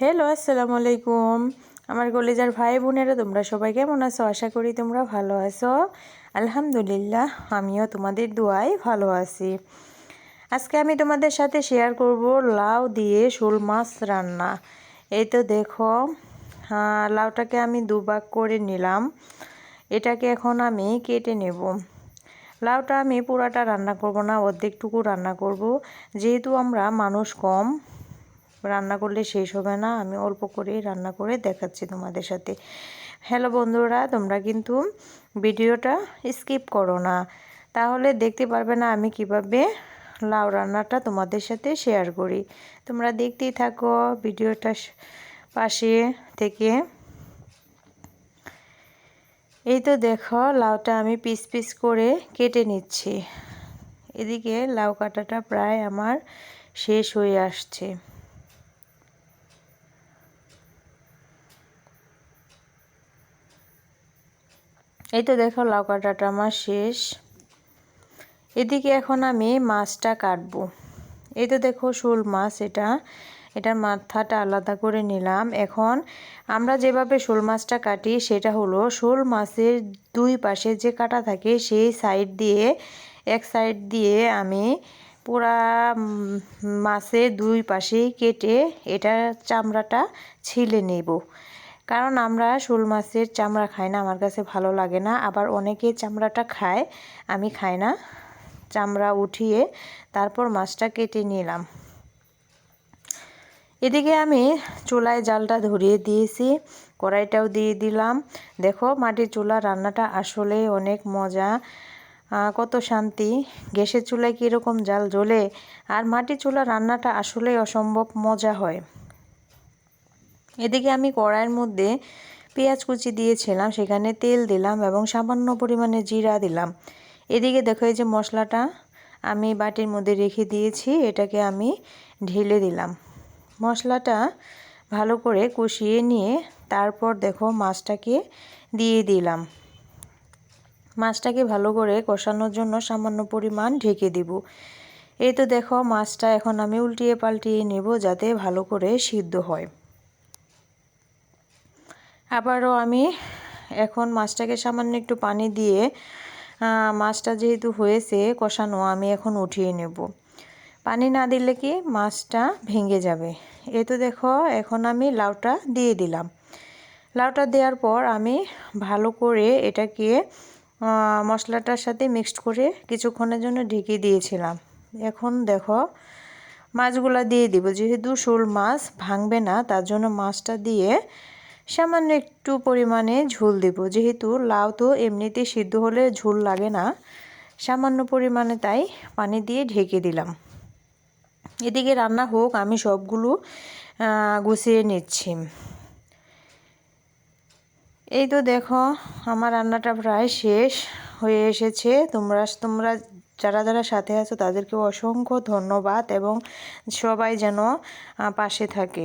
Hello আসসালামু আলাইকুম। আমার কলেজার ভাই বোনেরা, তোমরা সবাই কেমন আছো? আশা করি তোমরা ভালো আছো। আলহামদুলিল্লাহ, আমিও তোমাদের দোয়াই ভালো আছি। আজকে আমি তোমাদের সাথে শেয়ার করব লাউ দিয়ে শোল মাছ রান্না। এই তো দেখো লাউটাকে আমি দুভাগ করে নিলাম। এটাকে এখন আমি কেটে নেব। লাউটা আমি পুরাটা রান্না করব না, অর্ধেকটুকু রান্না করব। যেহেতু আমরা মানুষ কম রান্না করলে শেষ হবে না। আমি অল্প করেই রান্না করে দেখাচ্ছি তোমাদের সাথে। হ্যালো বন্ধুরা, তোমরা কিন্তু ভিডিওটা স্কিপ করো না। তাহলে দেখতে পারবে না আমি কীভাবে লাউ রান্নাটা তোমাদের সাথে শেয়ার করি। তোমরা দেখতেই থাকো ভিডিওটা পাশে থেকে। এই তো দেখো লাউটা আমি পিস পিস করে কেটে নিচ্ছি। এদিকে লাউ কাটাটা প্রায় আমার শেষ হয়ে আসছে। এই তো দেখো লাউ কাটাটা আমার শেষ। এদিকে এখন আমি মাছটা কাটবো। এই তো দেখো শোল মাছ এটা। এটার মাথাটা আলাদা করে নিলাম। এখন আমরা যেভাবে শোল মাছটা কাটি, সেটা হলো শোল মাছের দুই পাশে যে কাটা থাকে, সেই সাইড দিয়ে, এক সাইড দিয়ে আমি পুরা মাছের দুই পাশেই কেটে এটা চামড়াটা ছিলে নেব। কারণ আমরা শোল মাছের চামড়া খাই না, আমার কাছে ভালো লাগে না। আবার অনেকে চামড়াটা খায়, আমি খাই না। চামড়া উঠিয়ে তারপর মাছটা কেটে নিলাম। এদিকে আমি চুলায় জালটা ধরিয়ে দিয়েছি, কড়াইটাও দিয়ে দিলাম। দেখো, মাটির চুলা রান্নাটা আসলে অনেক মজা। কত শান্তি। গ্যাসের চুলায় কীরকম জাল জ্বলে, আর মাটির চুলা রান্নাটা আসলে অসম্ভব মজা হয়। এদিকে আমি কড়াইয়ের মধ্যে পেঁয়াজ কুচি দিয়েছিলাম, সেখানে তেল দিলাম এবং সামান্য পরিমাণে জিরা দিলাম। এদিকে দেখো, এই যে মশলাটা আমি বাটির মধ্যে রেখে দিয়েছি, এটাকে আমি ঢেলে দিলাম। মশলাটা ভালো করে কষিয়ে নিয়ে তারপর দেখো মাছটাকে দিয়ে দিলাম। মাছটাকে ভালো করে কষানোর জন্য সামান্য পরিমাণ ঢেকে দিব। এই তো দেখো, মাছটা এখন আমি উল্টিয়ে পাল্টিয়ে নেব যাতে ভালো করে সিদ্ধ হয়। আবারও আমি এখন মাছটাকে সামান্য একটু পানি দিয়ে মাছটা যেহেতু হয়েছে কষানো, আমি এখন উঠিয়ে নেব। পানি না দিলে কি মাছটা ভেঙে যাবে? এ তো দেখো, এখন আমি লাউটা দিয়ে দিলাম। লাউটা দেওয়ার পর আমি ভালো করে এটাকে মশলাটার সাথে মিক্সড করে কিছুক্ষণের জন্য ঢেকে দিয়েছিলাম। এখন দেখো, মাছগুলা দিয়ে দিব। যেহেতু শোল মাছ ভাঙবে না, তার জন্য মাছটা দিয়ে সামান্য একটু পরিমাণে ঝোল দেব। যেহেতু লাউ তো এমনিতে সিদ্ধ হলে ঝোল লাগে না, সামান্য পরিমাণে তাই পানি দিয়ে ঢেকে দিলাম। এদিকে রান্না হোক, আমি সবগুলো গুছিয়ে নিচ্ছি। এই তো দেখো, আমার রান্নাটা প্রায় শেষ হয়ে এসেছে। তোমরা তোমরা যারা যারা সাথে আছো তাদেরকে অসংখ্য ধন্যবাদ এবং সবাই যেন পাশে থাকে।